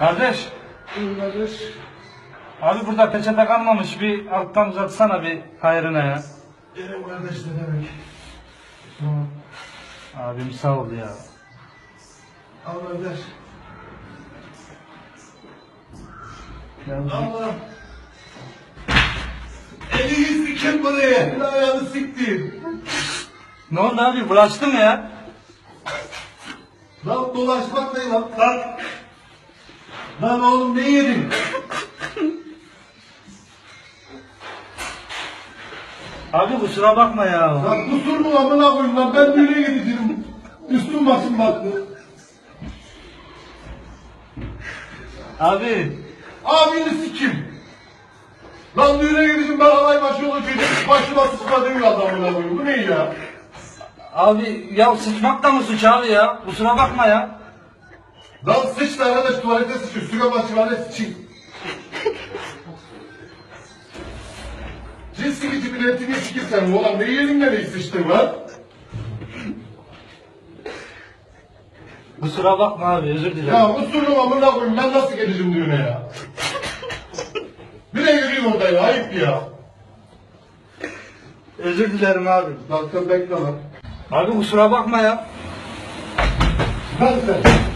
Kardeş, Kardeş. abi burada peçete kalmamış. Bir alttan uzatsana bir hayrına ya. Kerem kardeş ne demek? Abim sağ ol ya. Al kardeş. Allah. Elini sikin buraya. Elini ayağını siktir. Ne oldu abi? Bulaştı mı ya? Lan dolaşmak ne lan? Lan. Lan oğlum ne yedin? Abi kusura bakma ya. Lan kusur mu amına koyayım lan ben düğüne gideceğim. Üstüm başım battı. Abi, Abini sikim. Lan düğüne gideceğim ben alay başı olacağım. Başıma sıçma demiyor adamına koyayım. Bu ne ya? abi ya sıçmak da mı suç abi ya? Kusura bakma ya. Lan sıç da arkadaş tuvalete sıç. Üstüme başıma sıçayım. Cins gibi milletini sikirsen oğlan ne yedin nereye sıçtın lan? Kusura bakma abi, özür dilerim. Ya usulüm amına koyayım ben nasıl geleceğim düğüne ya? Bir de yürüyeyim orada ya ayıp ya. Özür dilerim abi. Lan sen bekle lan. Abi kusura bakma ya. Ben sen.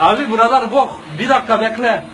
Abi buralar bok. Bir dakika bekle.